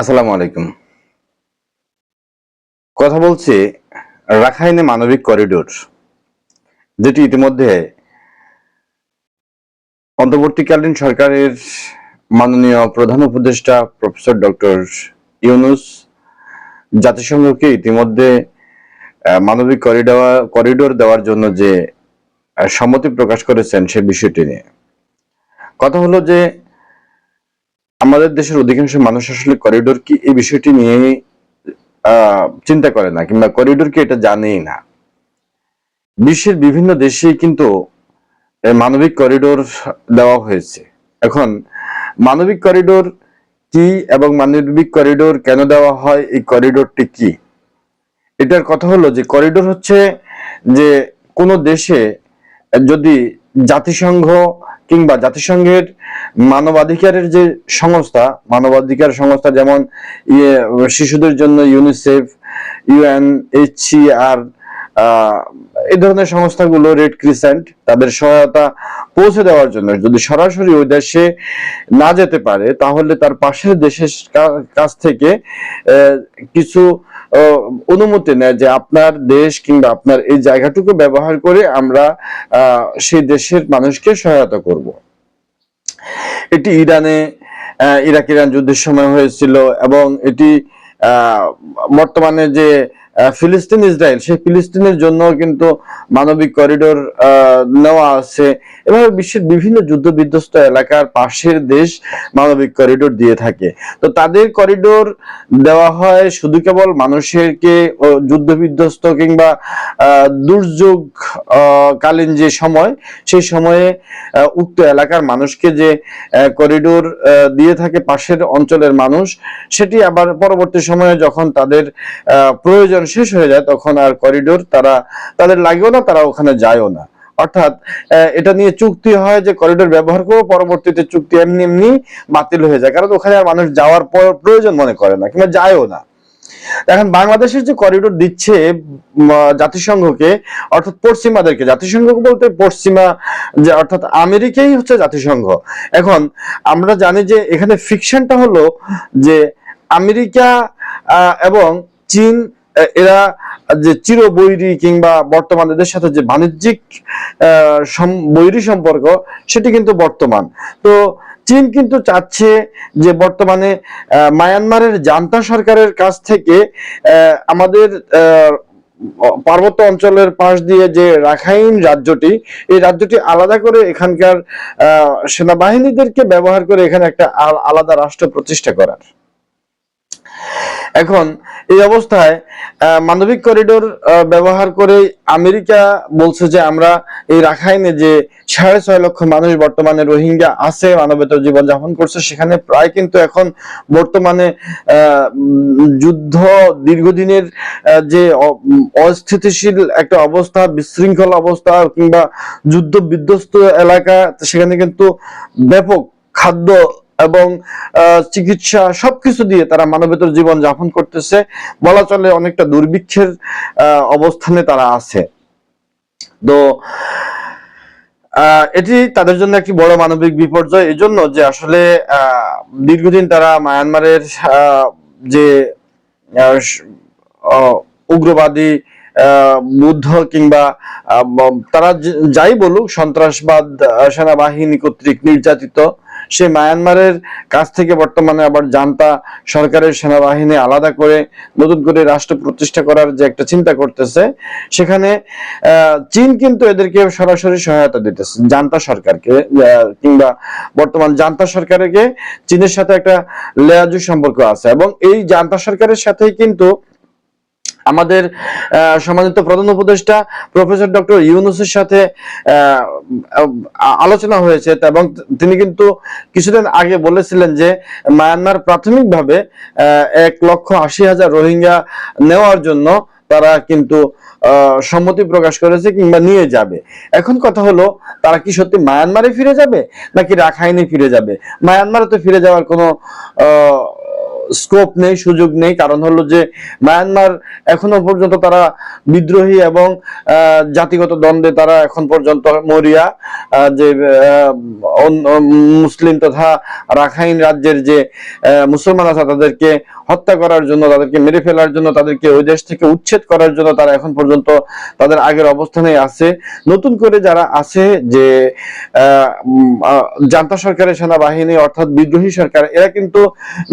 আসসালামু আলাইকুম। কথা বলছি রাখাইনে মানবিক করিডোর, যেটি ইতিমধ্যে অন্তর্বর্তীকালীন সরকারের মাননীয় প্রধান উপদেষ্টা প্রফেসর ডক্টর ইউনুস জাতিসংঘকে ইতিমধ্যে মানবিক করিডোর করিডোর দেওয়ার জন্য যে সম্মতি প্রকাশ করেছেন সে বিষয়টি নিয়ে। কথা হলো যে আমাদের দেশের অধিকাংশ মানুষ আসলে করিডোর কি এই বিষয়টি নিয়ে চিন্তা করে না কিংবা করিডোর কি এটা জানেই না। বিশ্বের বিভিন্ন দেশেই কিন্তু মানবিক করিডোর দেওয়া হয়েছে। এখন, মানবিক করিডোর কি এবং মানবিক করিডোর কেন দেওয়া হয়, এই করিডোরটি কি? এটার কথা হলো যে করিডোর হচ্ছে যে কোনো দেশে যদি জাতিসংঘ কিংবা জাতিসংঘের মানবাধিকারের যে সংস্থা, মানবাধিকার সংস্থা যেমন ইয়ে শিশুদের জন্য ইউনিসেফ ইউএন ইউএনএইচসিআর এই ধরনের সংস্থাগুলো রেড ক্রিসেন্ট তাদের সহায়তা পৌঁছে দেওয়ার জন্য। যদি সরাসরি ওই দেশে না যেতে পারে, তাহলে তার পাশের দেশের কাছ থেকে কিছু অনুমতি নেয় যে আপনার দেশ কিংবা আপনার এই জায়গাটুকু ব্যবহার করে আমরা সেই দেশের মানুষকে সহায়তা করব। এটি ইরানে ইরাক ইরান যুদ্ধের সময় হয়েছিল এবং এটি বর্তমানে যে ফিলিস্তিন, ইসরায়েল, সেই ফিলিস্তিনের জন্য কিন্তু মানবিক করিডোর নেওয়া আছে। এভাবে বিশ্বের বিভিন্ন যুদ্ধ বিধ্বস্ত এলাকার পাশের দেশ মানবিক করিডোর দিয়ে থাকে। তো তাদের করিডোর দেওয়া হয় শুধু কেবল মানুষেরকে যুদ্ধ বিধ্বস্ত কিংবা দুর্যোগ কালীন যে সময়, সেই সময়ে উক্ত এলাকার মানুষকে যে করিডোর দিয়ে থাকে পাশের অঞ্চলের মানুষ, সেটি আবার পরবর্তী সময়ে যখন তাদের প্রয়োজন শেষ হয়ে যায়, তখন আর করিডোর তারা তাদের লাগেও না, তারা ওখানে যায়ও না। অর্থাৎ এটা নিয়ে চুক্তি হয় যে করিডোর ব্যবহার করব পরবর্তীতে চুক্তি এমনি এমনি বাতিল হয়ে যায়। কারণ ওখানে আর মানুষ যাওয়ার পর প্রয়োজন মনে করে না, কিংবা যায়ও না। এখন বাংলাদেশের যে করিডোর দিচ্ছে জাতিসংঘকে, অর্থাৎ পশ্চিমাদেরকে, জাতিসংঘ বলতে পশ্চিমা, যে অর্থাৎ আমেরিকাই হচ্ছে জাতিসংঘ। এখন আমরা জানি যে এখানে ফিকশনটা হলো যে আমেরিকা এবং চীন এরা যে চির বৈরী কিংবা বর্তমান এদের সাথে যে বাণিজ্যিক বৈরী সম্পর্ক, সেটি কিন্তু বর্তমান। তো চীন কিন্তু চাচ্ছে যে বর্তমানে মায়ানমারের জান্তা সরকারের কাছ থেকে আমাদের পার্বত্য অঞ্চলের পাশ দিয়ে যে রাখাইন রাজ্যটি, এই রাজ্যটি আলাদা করে এখানকার সেনাবাহিনীদেরকে ব্যবহার করে এখানে একটা আল- আলাদা রাষ্ট্র প্রতিষ্ঠা করার। এখন এই অবস্থায় মানবিক করিডোর ব্যবহার করে আমেরিকা বলছে যে আমরা এই রাখাইনে যে সাড়ে ছয় লক্ষ মানুষ বর্তমানে রোহিঙ্গা আছে, মানবেতর জীবন যাপন করছে, সেখানে প্রায় কিন্তু এখন বর্তমানে যুদ্ধ দীর্ঘদিনের যে অস্থিতিশীল একটা অবস্থা, বিশৃঙ্খল অবস্থা কিংবা যুদ্ধ বিধ্বস্ত এলাকা, সেখানে কিন্তু ব্যাপক খাদ্য এবং চিকিৎসা সবকিছু দিয়ে তারা মানবেতর জীবন যাপন করতেছে। বলা চলে অনেকটা দুর্ভিক্ষের অবস্থানে তারা আছে। তো এটি তাদের জন্য একটি বড় মানবিক বিপর্যয়। এজন্য যে আসলে দীর্ঘদিন তারা মায়ানমারের যে উগ্রবাদী বুদ্ধ কিংবা তারা যাই বলুক, সন্ত্রাসবাদ সেনাবাহিনী কর্তৃক নির্যাতিত। সে মায়ানমারের কাছ থেকে বর্তমানে আবার জান্তা সরকারের সেনাবাহিনী আলাদা করে নতুন করে রাষ্ট্র প্রতিষ্ঠা করার যে একটা চিন্তা করতেছে, সেখানে চীন কিন্তু এদেরকে সরাসরি সহায়তা দিতেছে, জান্তা সরকারকে কিংবা বর্তমান জান্তা সরকারকে চীনের সাথে একটা লেয়াজু সম্পর্ক আছে এবং এই জান্তা সরকারের সাথেই কিন্তু আমাদের সম্মানিত প্রধান উপদেষ্টা প্রফেসর ডক্টর ইউনুসের সাথে আলোচনা হয়েছে এবং তিনি কিন্তু কিছুদিন আগে বলেছিলেন যে মায়ানমার প্রাথমিকভাবে এক লক্ষ আশি হাজার রোহিঙ্গা নেওয়ার জন্য তারা কিন্তু সম্মতি প্রকাশ করেছে কিংবা নিয়ে যাবে। এখন কথা হলো, তারা কি সত্যি মায়ানমারে ফিরে যাবে নাকি রাখাইনে ফিরে যাবে? মায়ানমারে তো ফিরে যাওয়ার কোনো স্কোপ নেই, সুযোগ নেই। কারণ হলো যে মায়ানমার এখনও পর্যন্ত তারা বিদ্রোহী এবং জাতিগত দ্বন্দ্বে তারা এখন পর্যন্ত মরিয়া। যে মুসলিম তথা রাখাইন রাজ্যের যে মুসলমান আছে তাদেরকে হত্যা করার জন্য, তাদেরকে মেরে ফেলার জন্য, তাদেরকে ওই দেশ থেকে উচ্ছেদ করার জন্য তারা এখন পর্যন্ত তাদের আগের অবস্থানে আছে। নতুন করে যারা আছে যে জান্তা সরকারের সেনাবাহিনী অর্থাৎ বিদ্রোহী সরকার, এরা কিন্তু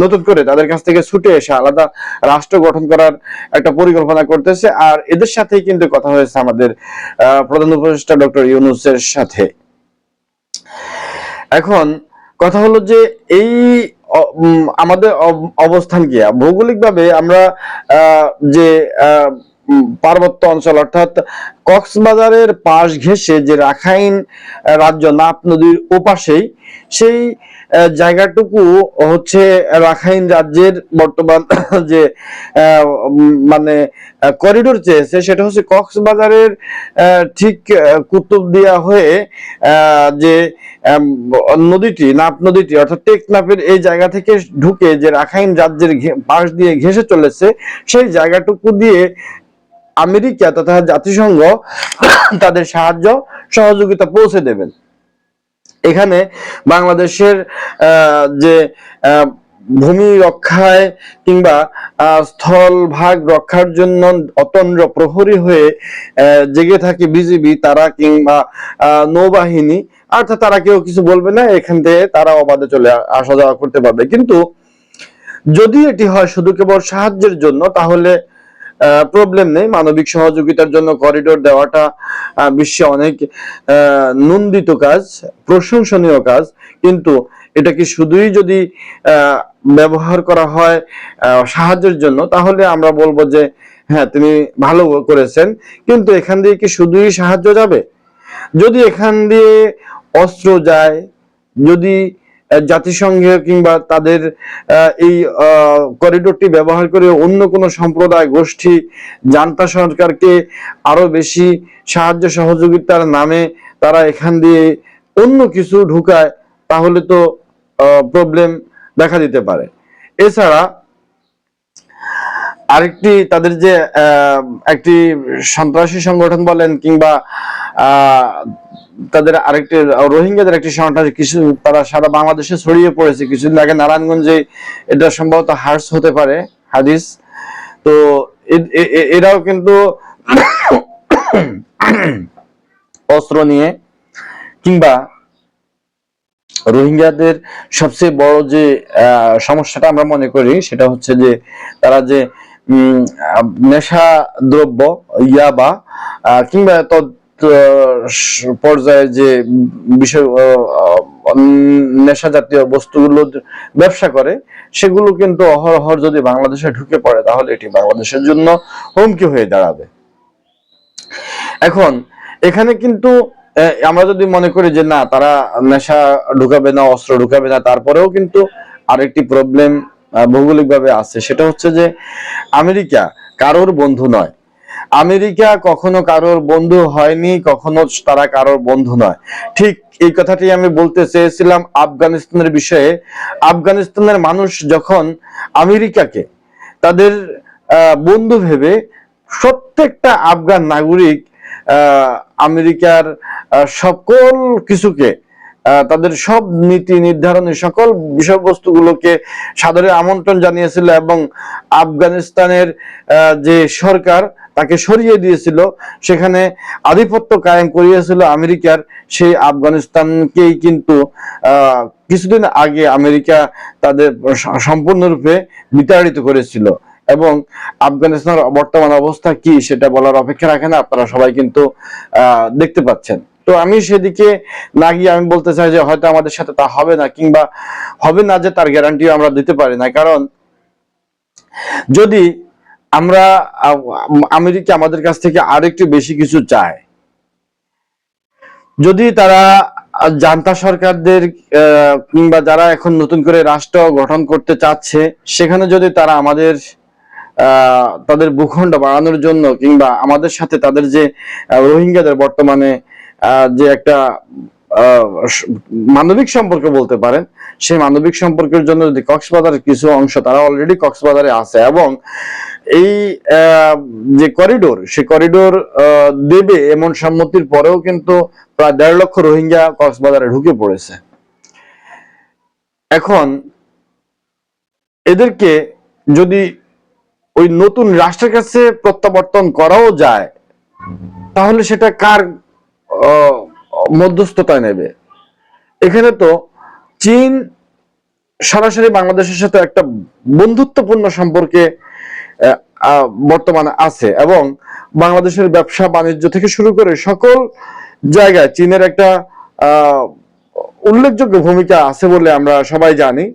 নতুন করে তাদের কাছ থেকে ছুটে এসে আলাদা রাষ্ট্র গঠন করার একটা পরিকল্পনা করতেছে। আর এদের সাথেই কিন্তু কথা হয়েছে আমাদের প্রধান উপদেষ্টা ডক্টর ইউনুসের সাথে। এখন কথা হলো যে এই আমাদের অব- অবস্থান কি? ভৌগোলিকভাবে আমরা যে পার্বত্য অঞ্চল অর্থাৎ কক্সবাজারের পাশ ঘেঁষে যে রাখাইন রাজ্য নাপ নদীর ওপাশেই সেই জায়গাটুকু হচ্ছে রাখাইন রাজ্যের বর্তমান যে মানে করিডোর চেয়েছে সেটা হচ্ছে কক্সবাজারের ঠিক আহ, কুতুবদিয়া হয়ে যে নদীটি নাপ নদীটি অর্থাৎ টেকনাফের এই জায়গা থেকে ঢুকে যে রাখাইন রাজ্যের পাশ দিয়ে ঘেঁষে চলেছে সেই জায়গাটুকু দিয়ে আমেরিকা তথা জাতিসংঘ তাদের সাহায্য, সহযোগিতা পৌঁছে দেবেন। এখানে বাংলাদেশের যে ভূমি রক্ষায় কিংবা স্থল ভাগ রক্ষার জন্য অতন্দ্র প্রহরী হয়ে জেগে থাকে বিজিবি, তারা কিংবা নৌবাহিনী। অর্থাৎ তারা কেউ কিছু বলবে না, এখান থেকে তারা অবাধে চলে আসা যাওয়া করতে পারবে। কিন্তু যদি এটি হয় শুধু কেবল সাহায্যের জন্য, তাহলে প্রবলেম নেই। মানবিক সহযোগিতার জন্য করিডোর দেওয়াটা বিশ্বে অনেক নন্দিত কাজ, প্রশংসনীয় কাজ। কিন্তু এটা কি শুধুই যদি ব্যবহার করা হয় সাহায্যের জন্য, তাহলে আমরা বলব যে হ্যাঁ তিনি ভালো করেছেন। কিন্তু এখান দিয়ে কি শুধুই সাহায্য যাবে? যদি এখান দিয়ে অস্ত্র যায়, যদি জাতিসংঘ কিংবা তাদের এই করিডোরটি ব্যবহার করে অন্য কোনো সম্প্রদায় গোষ্ঠী জান্তা সরকারকে আরও বেশি সাহায্য সহযোগিতার নামে তারা এখান দিয়ে অন্য কিছু ঢুকায়, তাহলে তো প্রবলেম দেখা দিতে পারে। এছাড়া আরেকটি তাদের যে একটি সন্ত্রাসী সংগঠন বলেন কিংবা তাদের আরেকটি রোহিঙ্গাদের একটি সন্ত্রাসী কিছু তারা সারা বাংলাদেশে ছড়িয়ে পড়েছে। কিছুদিন আগে নারায়ণগঞ্জে এটা সম্ভবত হার্স হতে পারে, হাদিস। তো এরাও কিন্তু অস্ত্র নিয়ে কিংবা রোহিঙ্গাদের সবচেয়ে বড় যে সমস্যাটা আমরা মনে করি, সেটা হচ্ছে যে তারা যে নেশা দ্রব্য ইয়াবা কিংবা পর্যায়ে যে বিষয় নেশা জাতীয় বস্তুগুলো ব্যবসা করে, সেগুলো কিন্তু অহরহর যদি বাংলাদেশে ঢুকে পড়ে, তাহলে এটি বাংলাদেশের জন্য হুমকি হয়ে দাঁড়াবে। এখন, এখানে কিন্তু আমরা যদি মনে করি যে না, তারা নেশা ঢুকাবে না, অস্ত্র ঢুকাবে না, তারপরেও কিন্তু আরেকটি প্রবলেম ভৌগোলিকভাবে আছে। সেটা হচ্ছে যে, আমেরিকা কারোর বন্ধু নয়। আমেরিকা কখনো কারোর বন্ধু হয়নি, কখনো তারা কারোর বন্ধু নয়। ঠিক এই কথাটি আমি বলতে চেয়েছিলাম আফগানিস্তানের বিষয়ে। আফগানিস্তানের মানুষ যখন আমেরিকাকে তাদের বন্ধু ভেবে প্রত্যেকটা আফগান নাগরিক আমেরিকার সকল কিছুকে তাদের সব নীতি নির্ধারণী সকল বিষয়বস্তুগুলোকে সাদরে আমন্ত্রণ জানিয়েছিল এবং আফগানিস্তানের যে সরকার তাকে সরিয়ে দিয়েছিল, সেখানে আধিপত্য কায়েম করিয়েছিল আমেরিকার সেই আফগানিস্তানকেই কিন্তু কিছুদিন আগে আমেরিকা তাদের সম্পূর্ণরূপে বিতাড়িত করেছিল। এবং আফগানিস্তানের বর্তমান অবস্থা কি সেটা বলার অপেক্ষা রাখে না, আপনারা সবাই কিন্তু দেখতে পাচ্ছেন। তো আমি সেদিকে না গিয়ে আমি বলতে চাই যে হয়তো আমাদের সাথে তা হবে না কিংবা হবে না যে তার গ্যারান্টিও আমরা দিতে পারি না। কারণ যদি আমরা, আমেরিকা আমাদের কাছ থেকে আরেকটু বেশি কিছু চায়, যদি তারা জান্তা সরকারদের কিংবা যারা এখন নতুন করে রাষ্ট্র গঠন করতে চাচ্ছে, সেখানে যদি তারা আমাদের তাদের ভূখণ্ড বাড়ানোর জন্য কিংবা আমাদের সাথে তাদের যে রোহিঙ্গাদের বর্তমানে যে একটা মানবিক সম্পর্ক বলতে পারেন, সেই মানবিক সম্পর্কের জন্য যদি কক্সবাজারের কিছু অংশ, তারা অলরেডি কক্সবাজারে আছে এবং এই যে করিডোর সে করিডোর দেবে এমন সম্মতির পরেও কিন্তু প্রায় দেড় লক্ষ রোহিঙ্গা কক্সবাজারে ঢুকে পড়েছে। এখন, এদেরকে যদি ওই নতুন রাষ্ট্রের কাছে প্রত্যাবর্তন করাও যায়, তাহলে সেটা কার মধ্যস্থতায় নেবে। এখানে তো চীন সরাসরি বাংলাদেশের সাথে একটা বন্ধুত্বপূর্ণ সম্পর্কে বর্তমানে আছে এবং বাংলাদেশের ব্যবসা বাণিজ্য থেকে শুরু করে সকল জায়গায় চীনের একটা উল্লেখযোগ্য ভূমিকা আছে বলে আমরা সবাই জানি।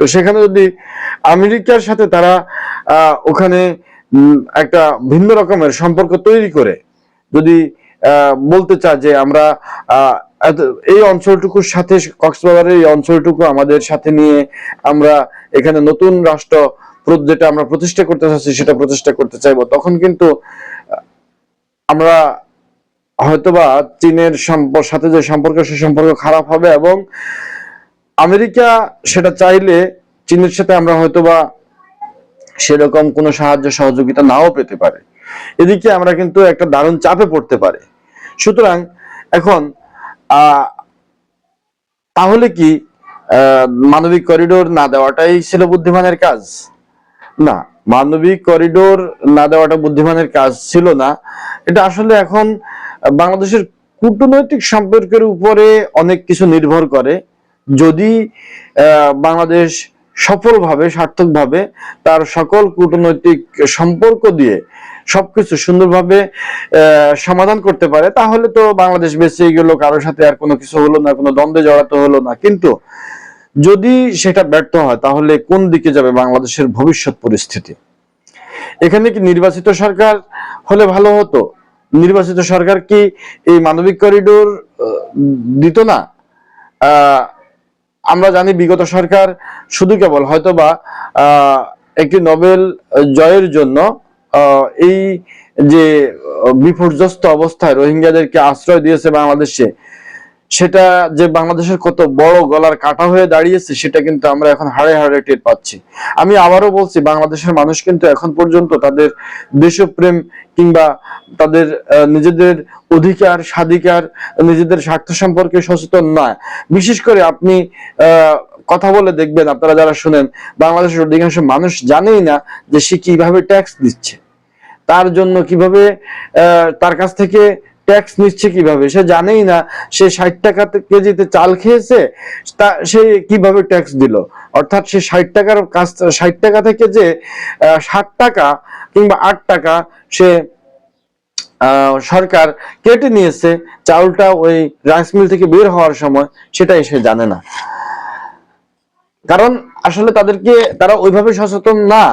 তো সেখানে যদি আমেরিকার সাথে তারা ওখানে একটা ভিন্ন রকমের সম্পর্ক তৈরি করে, যদি বলতে চায় যে আমরা এই অঞ্চলটুকুর সাথে কক্সবাজারের এই অঞ্চলটুকু আমাদের সাথে নিয়ে আমরা এখানে নতুন রাষ্ট্র যেটা আমরা প্রতিষ্ঠা করতে চাচ্ছি সেটা প্রতিষ্ঠা করতে চাইব। তখন কিন্তু আমরা হয়তোবা চীনের সাথে যে সম্পর্ক, সে সম্পর্ক খারাপ হবে এবং আমেরিকা সেটা চাইলে চীনের সাথে আমরা হয়তোবা সেরকম কোনো সাহায্য, সহযোগিতা নাও পেতে পারে। এদিকে আমরা কিন্তু একটা দারুণ চাপে পড়তে পারে। সুতরাং এখন তাহলে কি মানবিক করিডোর না দেওয়াটাই ছিল বুদ্ধিমানের কাজ? না, মানবিক করিডোর না দেওয়াটা বুদ্ধিমানের কাজ ছিল না। এটা আসলে এখন বাংলাদেশের কূটনৈতিক সম্পর্কের উপরে অনেক কিছু নির্ভর করে। যদি বাংলাদেশ সফলভাবে, সার্থকভাবে তার সকল কূটনৈতিক সম্পর্ক দিয়ে সবকিছু সুন্দরভাবে সমাধান করতে পারে, তাহলে তো বাংলাদেশ বেঁচে গেল, কারোর সাথে আর কোনো কিছু হলো না, কোনো দ্বন্দ্বে জড়াতে হলো না। কিন্তু যদি সেটা ব্যর্থ হয়, তাহলে কোন দিকে যাবে বাংলাদেশের ভবিষ্যৎ পরিস্থিতি? এখানে কি নির্বাচিত সরকার হলে ভালো হতো? নির্বাচিত সরকার কি এই মানবিক করিডোর দিত না? আমরা জানি বিগত সরকার শুধু কেবল হয়তোবা একটি নোবেল জয়ের জন্য এই যে বিপর্যস্ত অবস্থায় রোহিঙ্গাদেরকে আশ্রয় দিয়েছে বাংলাদেশে সেটা যে বাংলাদেশের কত বড় গলার কাটা হয়ে দাঁড়িয়েছে সেটা কিন্তু আমরা এখন হাড়ে হাড়ে টের পাচ্ছি। আমি আবারও বলছি বাংলাদেশের মানুষ কিন্তু এখন পর্যন্ত তাদের দেশপ্রেম কিংবা তাদের নিজেদের অধিকার স্বাধিকার নিজেদের স্বার্থ সম্পর্কে সচেতন নয়। বিশেষ করে আপনি আহ, কথা বলে দেখবেন, আপনারা যারা শুনেন, বাংলাদেশের অধিকাংশ মানুষ জানেই না যে সে কীভাবে ট্যাক্স দিচ্ছে তার জন্য কীভাবে তার কাছ থেকে ট্যাক্স নিচ্ছে কীভাবে? সে জানেই না সে ষাট টাকা কেজিতে চাল খেয়েছে, তা সে কীভাবে ট্যাক্স দিল? অর্থাৎ সে ষাট টাকার কাছ, ষাট টাকা থেকে যে ষাট টাকা কিংবা আট টাকা সে সরকার কেটে নিয়েছে চাউলটা ওই রাইস মিল থেকে বের হওয়ার সময়, সেটাই সে জানে না। কারণ আসলে তাদেরকে তারা ওইভাবে সচেতন না।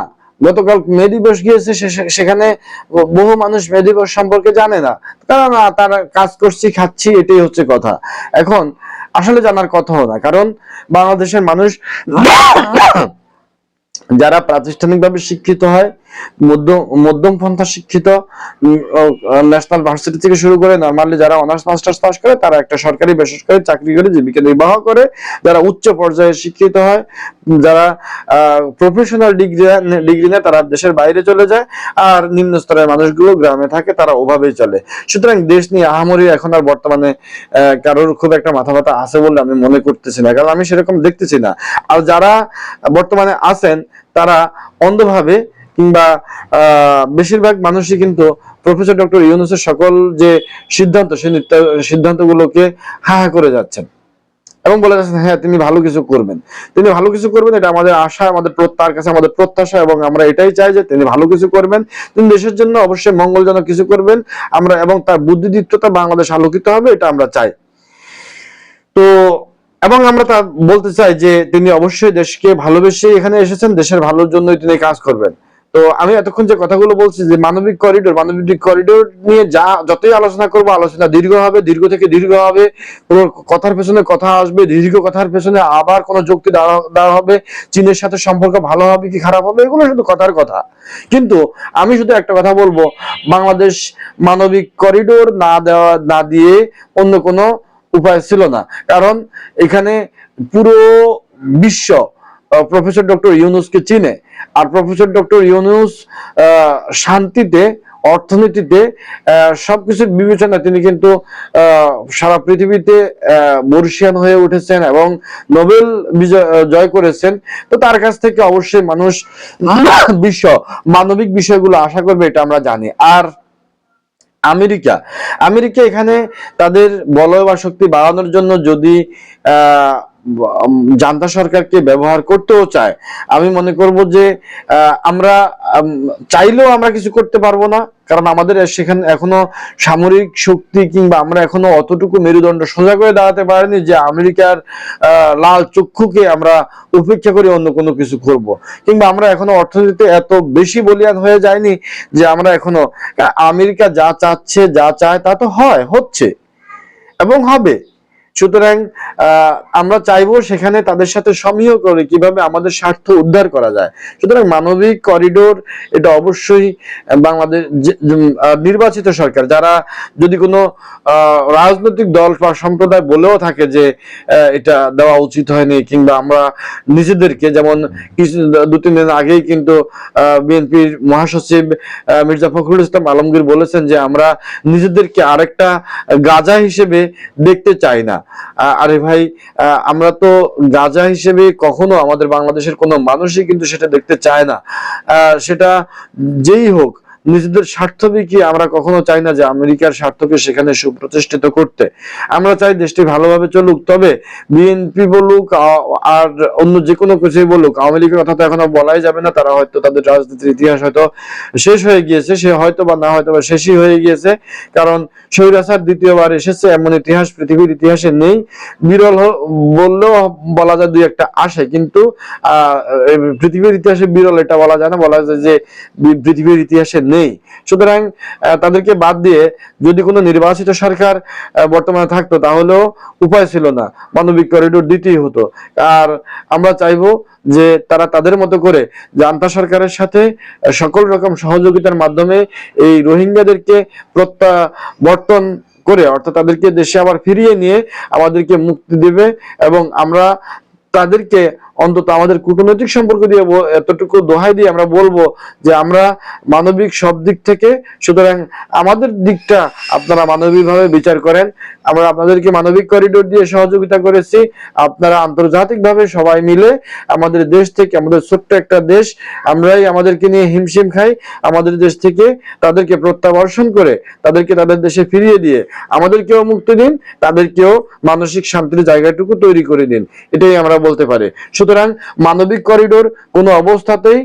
গতকাল মে দিবস গিয়েছে সেখানে বহু মানুষ মে দিবস সম্পর্কে জানে না। তারা না তারা কাজ করছি খাচ্ছি এটাই হচ্ছে কথা। এখন আসলে জানার কথাও না কারণ বাংলাদেশের মানুষ যারা প্রাতিষ্ঠানিকভাবে শিক্ষিত হয় মধ্যম মধ্যম পন্থা শিক্ষিত ন্যাশনাল ভার্সিটি থেকে শুরু করে নর্মালি যারা অনার্স মাস্টার্স পাস করে, তারা একটা সরকারি, বেসরকারি চাকরি করে, জীবিকা নির্বাহ করে। যারা উচ্চ পর্যায়ে শিক্ষিত হয়, যারা প্রফেশনাল ডিগ্রি ডিগ্রি নেয়, তারা দেশের বাইরে চলে যায়। আর নিম্ন স্তরের মানুষগুলো গ্রামে থাকে, তারা ওভাবেই চলে। সুতরাং দেশ নিয়ে আহামরি এখন আর বর্তমানে কারোর খুব একটা মাথা ব্যথা আছে বলে আমি মনে করতেছি না। কারণ আমি সেরকম দেখতেছি না। আর যারা বর্তমানে আছেন তারা অন্ধভাবে কিংবা বেশিরভাগ মানুষই কিন্তু প্রফেসর ডক্টর ইউনুসের সকল যে সিদ্ধান্ত সেই সিদ্ধান্তগুলোকে হা হা করে যাচ্ছেন। এবং বলে যাচ্ছেন হ্যাঁ তিনি ভালো কিছু করবেন। তিনি ভালো কিছু করবেন, এটা আমাদের আশা, আমাদের তার কাছে আমাদের প্রত্যাশা এবং আমরা এটাই চাই যে তিনি ভালো কিছু করবেন। তিনি দেশের জন্য অবশ্যই মঙ্গলজনক কিছু করবেন। আমরা, এবং তার বুদ্ধিদীপ্ততা বাংলাদেশ আলোকিত হবে, এটা আমরা চাই। তো এবং আমরা তা বলতে চাই যে তিনি অবশ্যই দেশকে ভালোবেসে এখানে এসেছেন, দেশের ভালোর জন্যই তিনি কাজ করবেন। তো আমি এতক্ষণ যে কথাগুলো বলছি যে মানবিক করিডোর মানবিক করিডোর নিয়ে যা, যতই আলোচনা করব, আলোচনা দীর্ঘ হবে, দীর্ঘ থেকে দীর্ঘ হবে, কোনো কথার পেছনে কথা আসবে, দীর্ঘ কথার পেছনে আবার কোনো যুক্তি দেওয়া হবে, চীনের সাথে সম্পর্ক ভালো হবে কি খারাপ হবে, এগুলো শুধু কথার কথা। কিন্তু আমি শুধু একটা কথা বলব, বাংলাদেশ মানবিক করিডোর না দেওয়া, না দিয়ে অন্য কোনো উপায় ছিল না। কারণ এখানে পুরো বিশ্ব প্রফেসর ডক্টর ইউনুসকে চিনে। আর প্রফেসর ডক্টর ইউনুস শান্তিতে, অর্থনীতিতে সবকিছুর বিবেচনা তিনি কিন্তু সারা পৃথিবীতে বর্ষিয়ান হয়ে উঠেছেন এবং নোবেল জয় করেছেন। তো তার কাছ থেকে অবশ্যই মানুষ, বিশ্ব মানবিক বিষয়গুলো আশা করবে, এটা আমরা জানি। আর আমেরিকা। আমেরিকা এখানে তাদের বলয় বা শক্তি বাড়ানোর জন্য যদি জান্তা সরকারকে ব্যবহার করতেও চায়। আমি মনে করব যে আমরা চাইলেও আমরা কিছু করতে পারব না, কারণ আমাদের সেখানে এখনও সামরিক শক্তি কিংবা আমরা এখনও অতটুকু মেরুদণ্ড সোজা করে দাঁড়াতে পারিনি যে আমেরিকার লাল চক্ষুকে আমরা উপেক্ষা করে অন্য কোনো কিছু করব। কিংবা আমরা এখনও অর্থনীতিতে এত বেশি বলিয়ান হয়ে যায়নি যে আমরা এখনও আমেরিকা যা চাচ্ছে, যা চায় তা তো হয়, হচ্ছে এবং হবে। সুতরাং আমরা চাইব সেখানে তাদের সাথে সমীহ করে কীভাবে আমাদের স্বার্থ উদ্ধার করা যায়। সুতরাং মানবিক করিডোর, এটা অবশ্যই বাংলাদেশ নির্বাচিত সরকার, যারা যদি কোনো রাজনৈতিক দল বা সম্প্রদায় বলেও থাকে যে এটা দেওয়া উচিত হয়নি, কিংবা আমরা নিজেদেরকে, যেমন কিছু দু, তিন দিন আগেই কিন্তু বিএনপির মহাসচিব মির্জা ফখরুল ইসলাম আলমগীর বলেছেন যে, আমরা নিজেদেরকে আরেকটা গাজা হিসেবে দেখতে চাই না। আরে ভাই আমরা তো গাজা হিসেবে কখনো আমাদের বাংলাদেশের কোনো মানুষই কিন্তু সেটা দেখতে চায় না। সেটা যেই হোক নিজেদের স্বার্থ কি আমরা কখনো চাই না যে আমেরিকার স্বার্থকে সেখানে সুপ্রতিষ্ঠিত করতে? আমরা চাই দেশটি ভালোভাবে চলুক, তবে বিএনপি বলুক আর অন্য যে কোনো কিছুই বলুক, আওয়ামী লীগের কথা তো এখনও বলাই যাবে না, তারা হয়তো তাদের রাজনীতির ইতিহাস হয়তো শেষ হয়ে গিয়েছে, সে হয়তো বা না হয়তো বা শেষই হয়ে গিয়েছে, কারণ স্বৈরাচার দ্বিতীয়বার এসেছে, এমন ইতিহাস পৃথিবীর ইতিহাসে নেই। বিরল বললেও বলা যায় দুই একটা আসে, কিন্তু আহ পৃথিবীর ইতিহাসে বিরল, এটা বলা যায় না, বলা যায় যে পৃথিবীর ইতিহাসে নেই। সুতরাং তাদেরকে বাদ দিয়ে যদি কোনো নির্বাচিত সরকার বর্তমানে থাকতো, তাহলেও উপায় ছিল না। মানবিক করিডোর দিতেই হতো। আর আমরা চাইব যে তারা তাদের মতো করে জান্তা সরকারের সাথে সকল রকম সহযোগিতার মাধ্যমে এই রোহিঙ্গাদেরকে প্রত্যাবর্তন করে, অর্থাৎ তাদেরকে দেশে আবার ফিরিয়ে নিয়ে আমাদেরকে মুক্তি দেবে এবং আমরা তাদেরকে অন্তত আমাদের কূটনৈতিক সম্পর্ক দিয়ে এতটুকু দোহাই দিয়ে আমরা বলব যে আমরা মানবিক সব দিক থেকে, সুতরাং আমাদের দিকটা আপনারা মানবিকভাবে বিচার করেন। আমরা আপনাদেরকে মানবিক করিডোর দিয়ে সহযোগিতা করেছি। আপনারা আন্তর্জাতিকভাবে সবাই মিলে আমাদের দেশ থেকে, আমাদের ছোট্ট একটা দেশ, আমরাই আমাদেরকে নিয়ে হিমশিম খাই, আমাদের দেশ থেকে তাদেরকে প্রত্যাবর্ষণ করে, তাদেরকে তাদের দেশে ফিরিয়ে দিয়ে আমাদেরকেও মুক্তি দিন, তাদেরকেও মানসিক শান্তির জায়গাটুকু তৈরি করে দিন। এটাই আমরা বলতে পারি। সুতরাং মানবিক করিডোর কোনো অবস্থাতেই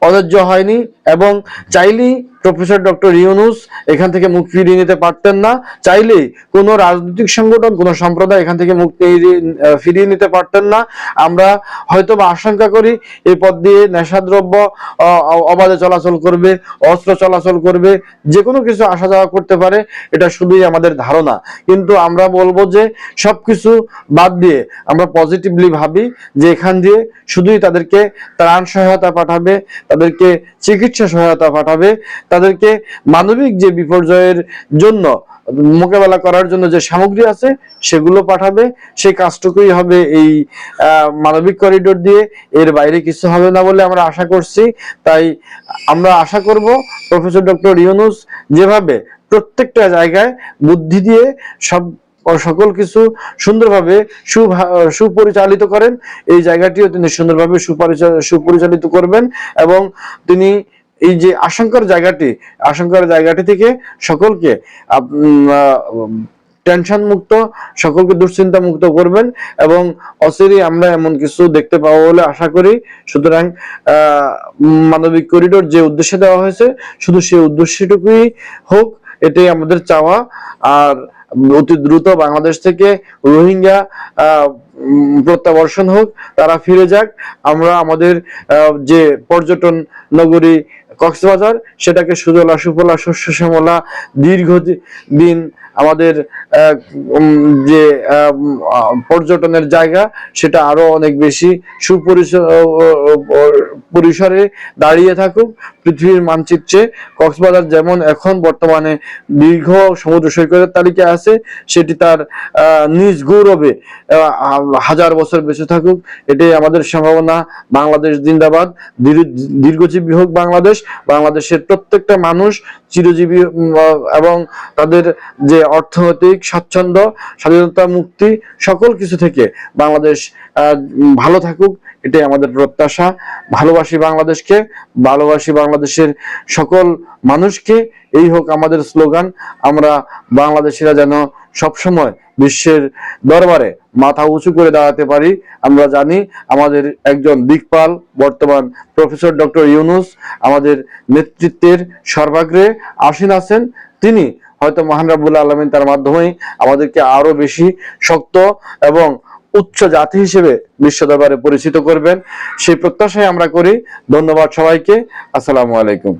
অন্যায্য হয়নি এবং চাইলেই প্রফেসর ডক্টর ইউনুস এখান থেকে মুখ ফিরিয়ে নিতে পারতেন না। চাইলেই কোনো রাজনৈতিক সংগঠন, কোনো সম্প্রদায় এখান থেকে মুখ ফিরিয়ে- নিতে পারতেন না। আমরা হয়তো বা আশঙ্কা করি এই পথ দিয়ে নেশাদ্রব্য অবাধে চলাচল করবে, অস্ত্র চলাচল করবে যে কোনো কিছু আসা যাওয়া করতে পারে, এটা শুধুই আমাদের ধারণা। কিন্তু আমরা বলব যে সবকিছু বাদ দিয়ে আমরা পজিটিভলি ভাবি যে এখান দিয়ে শুধুই তাদেরকে ত্রাণ সহায়তা পাঠাবে, তাদেরকে চিকিৎসা সহায়তা পাঠাবে তাদেরকে মানবিক যে বিপর্যয়ের জন্য মোকাবেলা করার জন্য যে সামগ্রী আছে, সেগুলো পাঠাবে। সেই কাজটুকুই হবে এই মানবিক করিডোর দিয়ে। এর বাইরে কিছু হবে না বলে আমরা আশা করছি। তাই আমরা আশা করব প্রফেসর ডক্টর ইউনুস যেভাবে প্রত্যেকটা জায়গায় বুদ্ধি দিয়ে সব, সকল কিছু সুন্দরভাবে সুপরিচালিত করেন। এই জায়গাটিও তিনি সুন্দরভাবে সুপরিচা- সুপরিচালিত করবেন এবং তিনি এই যে আশঙ্কার জায়গাটি আশঙ্কার জায়গাটি থেকে সকলকে টেনশন মুক্ত, সকলকে দুশ্চিন্তা মুক্ত করবেন এবং অচিরেই আমরা এমন কিছু দেখতে পাবো বলে আশা করি। সুতরাং মানবিক করিডোর যে উদ্দেশ্যে দেওয়া হয়েছে, শুধু সেই উদ্দেশ্যটুকুই হোক, এটাই আমাদের চাওয়া। আর অতি দ্রুত বাংলাদেশ থেকে রোহিঙ্গা প্রত্যাবর্ষণ হোক, তারা ফিরে যাক। আমরা আমাদের যে পর্যটন নগরী কক্সবাজার, সেটাকে সুজলা, সুফলা, শস্য, শ্যামলা, দীর্ঘদিন দিন আমাদের যে পর্যটনের জায়গা, সেটা আরও অনেক বেশি সুপরিস পরিসরে দাঁড়িয়ে থাকুক। পৃথিবীর মানচিত্রে কক্সবাজার যেমন এখন বর্তমানে দীর্ঘ সমুদ্র সৈকতের তালিকায় আছে, সেটি তার নিজ গৌরবে হাজার বছর বেঁচে থাকুক, এটাই আমাদের সম্ভাবনা। বাংলাদেশ জিন্দাবাদ, দীর্ঘ- দীর্ঘজীবী হোক বাংলাদেশ, বাংলাদেশের প্রত্যেকটা মানুষ চিরজীবী এবং তাদের যে অর্থনৈতিক স্বাচ্ছন্দ্য, স্বাধীনতা, মুক্তি, সকল কিছু থেকে বাংলাদেশ ভালো থাকুক, এটাই আমাদের প্রত্যাশা। ভালোবাসি বাংলাদেশকে, ভালোবাসি বাংলাদেশের সকল মানুষকে, এই হোক আমাদের স্লোগান, আমরা বাংলাদেশিরা যেন সবসময় বিশ্বের দরবারে মাথা উঁচু করে দাঁড়াতে পারি। আমরা জানি আমাদের একজন দিকপাল, বর্তমান প্রফেসর ডক্টর ইউনুস, আমাদের নেতৃত্বের সর্বাগ্রে আসীন আছেন। তিনি হয়তো মহান রাব্বুল আলমিন তার মাধ্যমেই আমাদেরকে আরও বেশি শক্ত এবং উচ্চ জাতি হিসেবে বিশ্ব দরবারে পরিচিত করবেন। সেই প্রত্যাশায় আমরা করি। ধন্যবাদ সবাইকে। আসসালামু আলাইকুম।